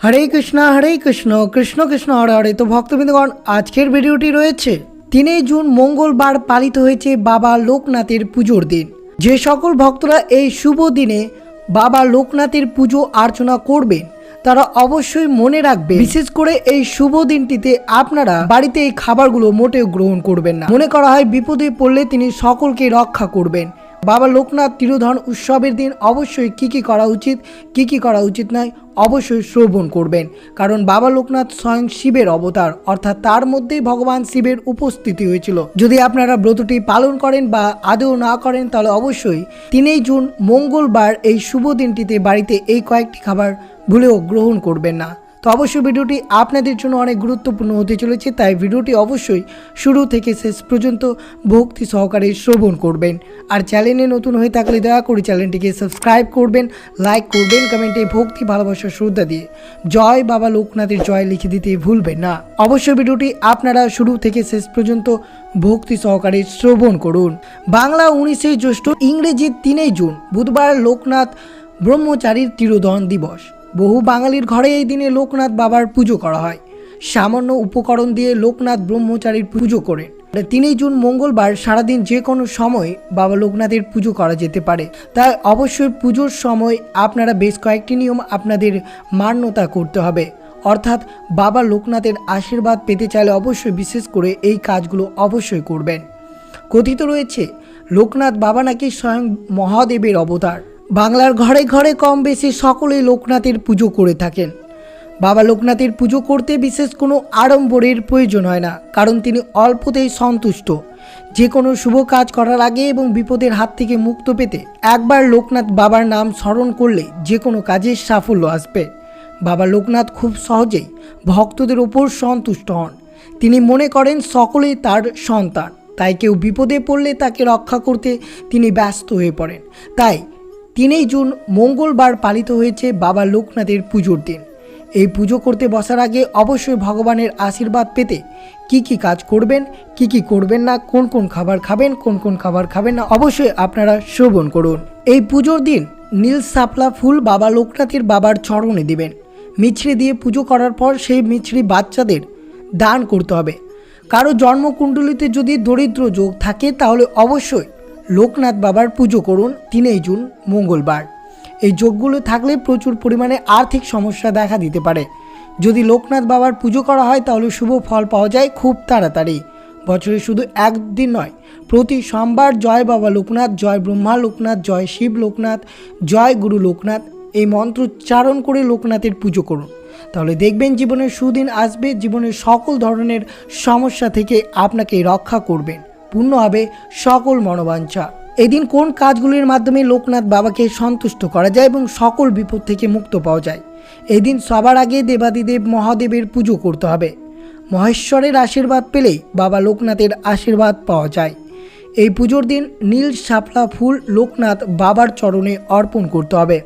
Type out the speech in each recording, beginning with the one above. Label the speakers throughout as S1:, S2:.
S1: হরে কৃষ্ণ হরে কৃষ্ণ কৃষ্ণ কৃষ্ণ, হরে হরে। তো ভক্তবৃন্দগণ, আজকের ভিডিওটি রয়েছে তিনই জুন মঙ্গলবার পালিত হয়েছে বাবা লোকনাথের পুজোর দিন। যে সকল ভক্তরা এই শুভ দিনে বাবা লোকনাথের পুজো অর্চনা করবেন, তারা অবশ্যই মনে রাখবে বিশেষ করে এই শুভ দিনটিতে আপনারা বাড়িতে এই খাবারগুলো মোটেও গ্রহণ করবেন না। মনে করা হয় বিপদে পড়লে তিনি সকলকে রক্ষা করবেন। বাবা লোকনাথ তিরোধন উৎসবের দিন অবশ্যই কি কি করা উচিত, কি কি করা উচিত নয়, অবশ্যই শ্রবণ করবেন। কারণ বাবা লোকনাথ স্বয়ং শিবের অবতার, অর্থাৎ তার মধ্যেই ভগবান শিবের উপস্থিতি হয়েছিল। যদি আপনারা ব্রতটি পালন করেন বা আদৌ না করেন, তাহলে অবশ্যই তিনই জুন মঙ্গলবার এই শুভ দিনটিতে বাড়িতে এই কয়েকটি খাবার ভুলেও গ্রহণ করবেন না। তো অবশ্যই ভিডিওটি আপনাদের জন্য অনেক গুরুত্বপূর্ণ হতে চলেছে, তাই ভিডিওটি অবশ্যই শুরু থেকে শেষ পর্যন্ত ভক্তি সহকারে শ্রবণ করবেন। আর চ্যানেলে নতুন হয়ে থাকলে দয়া করে চ্যানেলটিকে সাবস্ক্রাইব করবেন, লাইক করবেন, কমেন্টে ভক্তি, ভালোবাসা, শ্রদ্ধা দিয়ে জয় বাবা লোকনাথের জয় লিখে দিতে ভুলবেন না। অবশ্যই ভিডিওটি আপনারা শুরু থেকে শেষ পর্যন্ত ভক্তি সহকারে শ্রবণ করুন। বাংলা উনিশে জ্যৈষ্ঠ ইংরেজি তিনই জুন, বুধবার লোকনাথ ব্রহ্মচারীর তিরোদন দিবস। বহু বাঙালির ঘরে এই দিনে লোকনাথ বাবার পুজো করা হয়। সামান্য উপকরণ দিয়ে লোকনাথ ব্রহ্মচারীর পুজো করেন। তিনই জুন মঙ্গলবার সারাদিন যে কোনো সময় বাবা লোকনাথের পুজো করা যেতে পারে। তাই অবশ্যই পুজোর সময় আপনারা বেশ কয়েকটি নিয়ম আপনাদের মান্যতা করতে হবে। অর্থাৎ বাবা লোকনাথের আশীর্বাদ পেতে চাইলে অবশ্যই বিশেষ করে এই কাজগুলো অবশ্যই করবেন। কথিত রয়েছে, লোকনাথ বাবা নাকি স্বয়ং মহাদেবের অবতার। বাংলার ঘরে ঘরে কম বেশি সকলেই লোকনাথের পুজো করে থাকেন। বাবা লোকনাথের পুজো করতে বিশেষ কোনো আড়ম্বরের প্রয়োজন হয় না, কারণ তিনি অল্পতেই সন্তুষ্ট। যে কোনো শুভ কাজ করার আগে এবং বিপদের হাত থেকে মুক্ত পেতে একবার লোকনাথ বাবার নাম স্মরণ করলে যে কোনো কাজে সাফল্য আসবে। বাবা লোকনাথ খুব সহজেই ভক্তদের ওপর সন্তুষ্ট হন। তিনি মনে করেন সকলেই তার সন্তান, তাই কেউ বিপদে পড়লে তাকে রক্ষা করতে তিনি ব্যস্ত হয়ে পড়েন। তাই তিনই জুন মঙ্গলবার পালিত হয়েছে বাবা লোকনাথের পুজোর দিন। এই পুজো করতে বসার আগে অবশ্যই ভগবানের আশীর্বাদ পেতে কি কি কাজ করবেন, কি কি করবেন না, কোন কোন খাবার খাবেন, কোন কোন খাবার খাবেন না, অবশ্যই আপনারা শ্রবণ করুন। এই পুজোর দিন নীল সাপলা ফুল বাবা লোকনাথের বাবার চরণে দিবেন। মিছরি দিয়ে পুজো করার পর সেই মিছরি বাচ্চাদের দান করতে হবে। কারও জন্মকুণ্ডলিতে যদি দরিদ্র যোগ থাকে তাহলে অবশ্যই লোকনাথ বাবার পুজো করুন তিনই জুন, মঙ্গলবার। এই যোগগুলো থাকলে প্রচুর পরিমাণে আর্থিক সমস্যা দেখা দিতে পারে। যদি লোকনাথ বাবার পুজো করা হয়, তাহলে শুভ ফল পাওয়া যায় খুব তাড়াতাড়ি। বছরে শুধু একদিন নয়, প্রতি সোমবার জয় বাবা লোকনাথ, জয় ব্রহ্মা লোকনাথ, জয় শিব লোকনাথ, জয় গুরু লোকনাথ এই মন্ত্র উচ্চারণ করে লোকনাথের পুজো করুন। তাহলে দেখবেন জীবনের সুদিন আসবে, জীবনের সকল ধরনের সমস্যা থেকে আপনাকে রক্ষা করবেন। পূর্ণ হবে সকল মনোবাঞ্ছা। এদিন কোন কাজগুলির মাধ্যমে লোকনাথ বাবাকে সন্তুষ্ট করা যায় এবং সকল বিপদ থেকে মুক্ত পাওয়া যায়, এদিন সবার আগে দেবাদিদেব মহাদেবের পুজো করতে হবে। মহেশ্বরের আশীর্বাদ পেলেই বাবা লোকনাথের আশীর্বাদ পাওয়া যায়। এই পুজোর দিন নীল শাপলা ফুল লোকনাথ বাবার চরণে অর্পণ করতে হবে।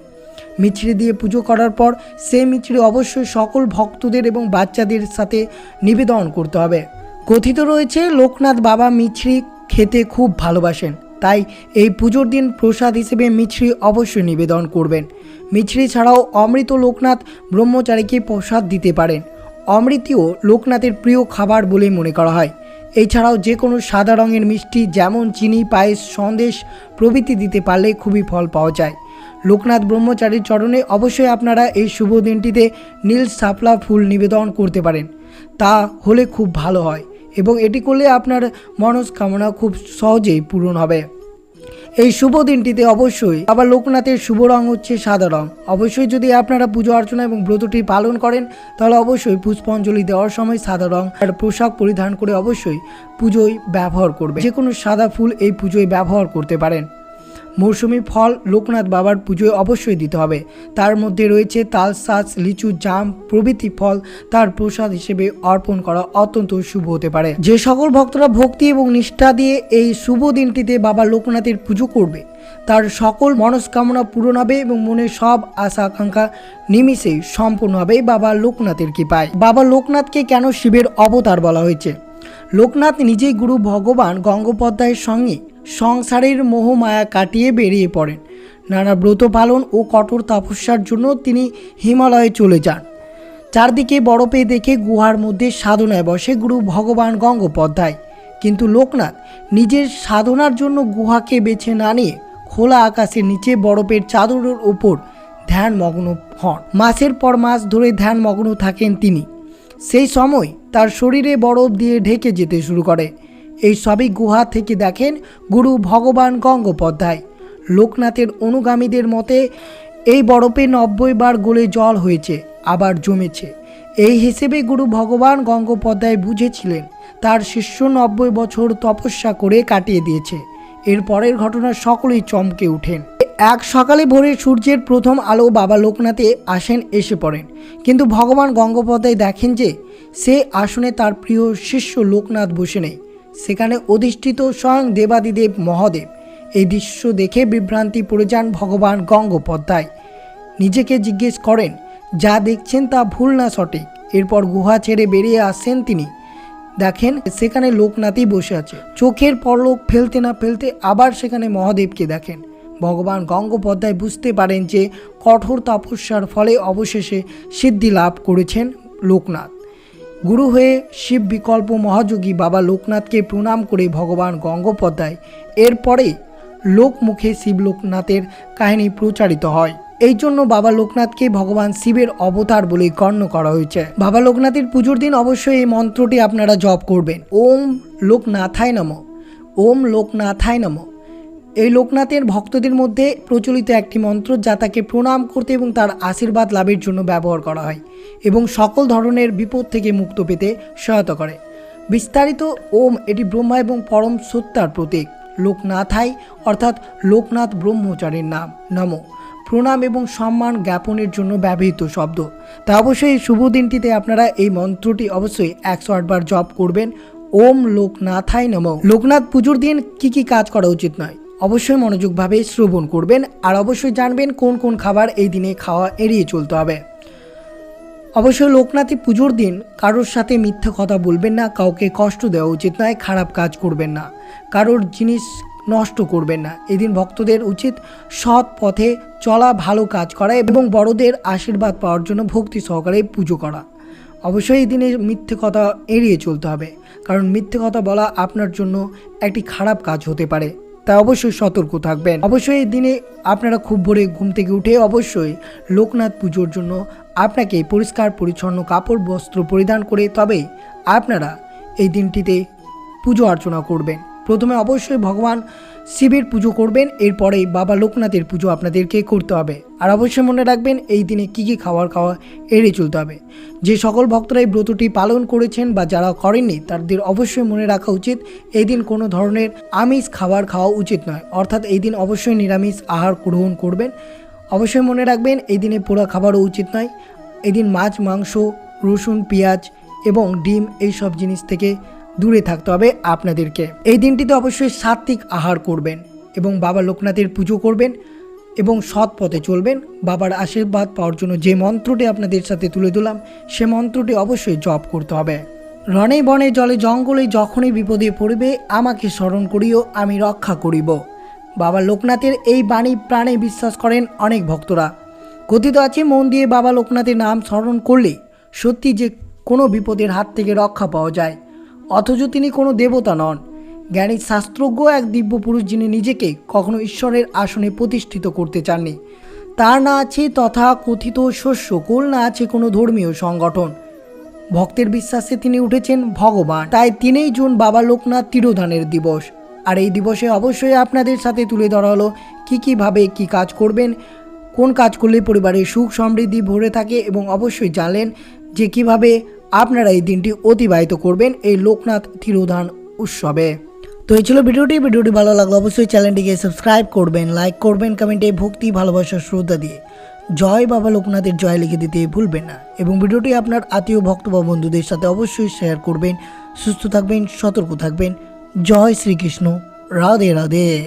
S1: মিছরি দিয়ে পুজো করার পর সে মিছরি অবশ্যই সকল ভক্তদের এবং বাচ্চাদের সাথে নিবেদন করতে হবে। কথিত রয়েছে, লোকনাথ বাবা মিছরি খেতে খুব ভালোবাসেন। তাই এই পুজোর দিন প্রসাদ হিসেবে মিছরি অবশ্যই নিবেদন করবেন। মিছরি ছাড়াও অমৃত লোকনাথ ব্রহ্মচারীকে প্রসাদ দিতে পারেন। অমৃতিও লোকনাথের প্রিয় খাবার বলে মনে করা হয়। এছাড়াও যে কোনো সাদা রঙের মিষ্টি, যেমন চিনি, পায়েস, সন্দেশ প্রভৃতি দিতে পারলে খুবই ফল পাওয়া যায়। লোকনাথ ব্রহ্মচারীর চরণে অবশ্যই আপনারা এই শুভ দিনটিতে নীল সাপলা ফুল নিবেদন করতে পারেন। তা হলে খুব ভালো হয়। এবং এটি করলে আপনার মনস্কামনা খুব সহজেই পূরণ হবে। এই শুভ দিনটিতে অবশ্যই আবার লোকনাথের শুভ রং হচ্ছে সাদা রং। অবশ্যই যদি আপনারা পুজো অর্চনা এবং ব্রতটি পালন করেন, তাহলে অবশ্যই পুষ্পাঞ্জলি দেওয়ার সময় সাদা রং আর পোশাক পরিধান করে অবশ্যই পুজোয় ব্যবহার করবে যে কোনো সাদা ফুল এই পুজোয় ব্যবহার করতে পারেন। মৌসুমি ফল লোকনাথ বাবার পুজোয় অবশ্যই দিতে হবে। তার মধ্যে রয়েছে তাল শাঁস, লিচু, জাম, প্রভৃতি ফল তার প্রসাদ হিসেবে অর্পণ করা অত্যন্ত শুভ হতে পারে। যে সকল ভক্তরা ভক্তি এবং নিষ্ঠা দিয়ে এই শুভ দিনটিতে বাবা লোকনাথের পুজো করবে, তার সকল মনস্কামনা পূরণ হবে এবং মনের সব আশা আকাঙ্ক্ষা নিমিষেই সম্পূর্ণ হবে বাবা লোকনাথের কৃপায়। বাবা লোকনাথকে কেন শিবের অবতার বলা হয়েছে? লোকনাথ নিজেই গুরু ভগবান গঙ্গোপাধ্যায়ের সঙ্গে সংসারের মোহমায়া কাটিয়ে বেরিয়ে পড়েন। নানা ব্রত পালন ও কঠোর তপস্যার জন্য তিনি হিমালয়ে চলে যান। চারদিকে বরফে দেখে গুহার মধ্যে সাধনায় বসে গুরু ভগবান গঙ্গোপাধ্যায়। কিন্তু লোকনাথ নিজের সাধনার জন্য গুহাকে বেছে না নিয়ে খোলা আকাশের নিচে বরফের চাদরের ওপর ধ্যানমগ্ন হন। মাসের পর মাস ধরে ধ্যানমগ্ন থাকেন তিনি। সেই সময় তার শরীরে বরফ দিয়ে ঢেকে যেতে শুরু করে। এই সবই গুহা থেকে দেখেন গুরু ভগবান গঙ্গোপাধ্যায়। লোকনাথের অনুগামীদের মতে এই বরফে নব্বই বার গলে জল হয়েছে, আবার জমেছে। এই হিসেবে গুরু ভগবান গঙ্গোপাধ্যায় বুঝেছিলেন, তার শিষ্য নব্বই বছর তপস্যা করে কাটিয়ে দিয়েছে। এর পরের ঘটনা সকলেই চমকে ওঠেন। এক সকালে ভোরে সূর্যের প্রথম আলো বাবা লোকনাথে আসেন, এসে পড়েন। কিন্তু ভগবান গঙ্গোপাধ্যায় দেখেন যে, সে আসনে তার প্রিয় শিষ্য লোকনাথ বসে নেই। সেখানে অধিষ্ঠিত স্বয়ং দেবাদিদেব মহাদেব। এই দৃশ্য দেখে বিভ্রান্তি পড়ে যান ভগবান গঙ্গোপাধ্যায়। নিজেকে জিজ্ঞেস করেন, যা দেখছেন তা ভুল না সঠিক? এরপর গুহা ছেড়ে বেরিয়ে আসছেন তিনি। দেখেন, সেখানে লোকনাথই বসে আছে। চোখের পরলোক ফেলতে না ফেলতে আবার সেখানে মহাদেবকে দেখেন। ভগবান গঙ্গোপাধ্যায় বুঝতে পারেন যে কঠোর তপস্যার ফলে অবশেষে সিদ্ধি লাভ করেছেন লোকনাথ। গুরু হয়ে শিব বিকল্প মহাযোগী বাবা লোকনাথকে প্রণাম করে ভগবান গঙ্গোপাধ্যায়। এরপরে লোকমুখে শিব লোকনাথের কাহিনী প্রচারিত হয়। এই জন্য বাবা লোকনাথকে ভগবান শিবের অবতার বলে গণ্য করা হয়েছে। বাবা লোকনাথের পুজোর দিন অবশ্যই এই মন্ত্রটি আপনারা জপ করবেন। ওম লোকনাথায় নম। ওম লোকনাথায় নম। এই লোকনাথের ভক্তদের মধ্যে প্রচলিত একটি মন্ত্র যা তাকে প্রণাম করতে এবং তার আশীর্বাদ লাভের জন্য ব্যবহার করা হয় এবং সকল ধরনের বিপদ থেকে মুক্ত পেতে সহায়তা করে। বিস্তারিত ওম এটি ব্রহ্মা এবং পরম সত্যার প্রতীক। লোকনাথাই অর্থাৎ লোকনাথ ব্রহ্মচারীর নাম। নম। প্রণাম এবং সম্মান জ্ঞাপনের জন্য ব্যবহৃত শব্দ। তা অবশ্যই শুভ দিনটিতে আপনারা এই মন্ত্রটি অবশ্যই একশো আটবার জপ করবেন। ওম লোকনাথাই নম। লোকনাথ পুজোর দিন কি কি কাজ করা উচিত নয়? অবশ্যই মনোযোগভাবে শ্রবণ করবেন আর অবশ্যই জানবেন কোন কোন খাবার এই দিনে খাওয়া এড়িয়ে চলতে হবে। অবশ্যই লোকনাথী পুজোর দিন কারোর সাথে মিথ্যা কথা বলবেন না, কাউকে কষ্ট দেওয়া উচিত নয়, খারাপ কাজ করবেন না, কারোর জিনিস নষ্ট করবেন না। এদিন ভক্তদের উচিত সৎ পথে চলা, ভালো কাজ করা এবং বড়দের আশীর্বাদ পাওয়ার জন্য ভক্তি সহকারে পুজো করা। অবশ্যই এই দিনে মিথ্যে কথা এড়িয়ে চলতে হবে, কারণ মিথ্যে কথা বলা আপনার জন্য একটি খারাপ কাজ হতে পারে। তাই অবশ্যই সতর্ক থাকবেন। অবশ্যই এই দিনে আপনারা খুব ভোরে ঘুম থেকে উঠে অবশ্যই লোকনাথ পুজোর জন্য আপনাকে পরিষ্কার, পরিচ্ছন্ন কাপড়, বস্ত্র পরিধান করে তবে আপনারা এই দিনটিতে পুজো অর্চনা করবেন। প্রথমে অবশ্যই ভগবান শিবের পুজো করবেন এরপরেই বাবা লোকনাথের পুজো আপনাদেরকে করতে হবে। আর অবশ্যই মনে রাখবেন, এই দিনে কী কী খাবার খাওয়া এড়িয়ে চলতে হবে। যে সকল ভক্তরা এই ব্রতটি পালন করেছেন বা যারা করেননি, তাদের অবশ্যই মনে রাখা উচিত, এই দিন কোনো ধরনের আমিষ খাবার খাওয়া উচিত নয়। অর্থাৎ এই দিন অবশ্যই নিরামিষ আহার গ্রহণ করবেন। অবশ্যই মনে রাখবেন, এই দিনে পোড়া খাবারও উচিত নয়। এদিন মাছ, মাংস, রসুন, পেঁয়াজ এবং ডিম এই সব জিনিস থেকে দূরে থাকতে হবে আপনাদেরকে। এই দিনটিতে অবশ্যই সাত্বিক আহার করবেন এবং বাবা লোকনাথের পুজো করবেন এবং সৎ পথে চলবেন। বাবার আশীর্বাদ পাওয়ার জন্য যে মন্ত্রটি আপনাদের সাথে তুলে দিলাম সে মন্ত্রটি অবশ্যই জপ করতে হবে। রণে বনে জলে জঙ্গলে যখনই বিপদে পড়বে, আমাকে স্মরণ করিও, আমি রক্ষা করিব। বাবা লোকনাথের এই বাণী প্রাণে বিশ্বাস করেন অনেক ভক্তরা। কথিত আছে, মন দিয়ে বাবা লোকনাথের নাম স্মরণ করলে সত্যি যে কোনো বিপদের হাত থেকে রক্ষা পাওয়া যায়। অথচ তিনি কোনো দেবতা নন। জ্ঞানী শাস্ত্রজ্ঞ এক দিব্য পুরুষ যিনি নিজেকে কখনো ঈশ্বরের আসনে প্রতিষ্ঠিত করতে চাননি। তার না আছে তথা কথিত শস্য, কোল না আছে কোনো ধর্মীয় সংগঠন। ভক্তের বিশ্বাসে তিনি উঠেছেন ভগবান। তাই তিনই জুন বাবা লোকনাথ তিরোধানের দিবস। আর এই দিবসে অবশ্যই আপনাদের সাথে তুলে ধরা হলো কী কীভাবে কী কাজ করবেন, কোন কাজ করলে পরিবারের সুখ সমৃদ্ধি ভরে থাকে এবং অবশ্যই জানলেন যে কীভাবে আপনারা এই দিনটি অতিবাহিত করবেন এই লোকনাথ তিরোধান উৎসবে। তো এই ছিল ভিডিওটি। ভিডিওটি ভালো লাগল অবশ্যই চ্যানেলটিকে সাবস্ক্রাইব করবেন, লাইক করবেন, কমেন্টে ভক্তি, ভালোবাসা, শ্রদ্ধা দিয়ে। জয় বাবা লোকনাথের জয় লিখে দিতে ভুলবেন না। এবং ভিডিওটি আপনার আত্মীয়, ভক্ত বা বন্ধুদের সাথে অবশ্যই শেয়ার করবেন। সুস্থ থাকবেন, সতর্ক থাকবেন। জয় শ্রীকৃষ্ণ। রাধে রাধে।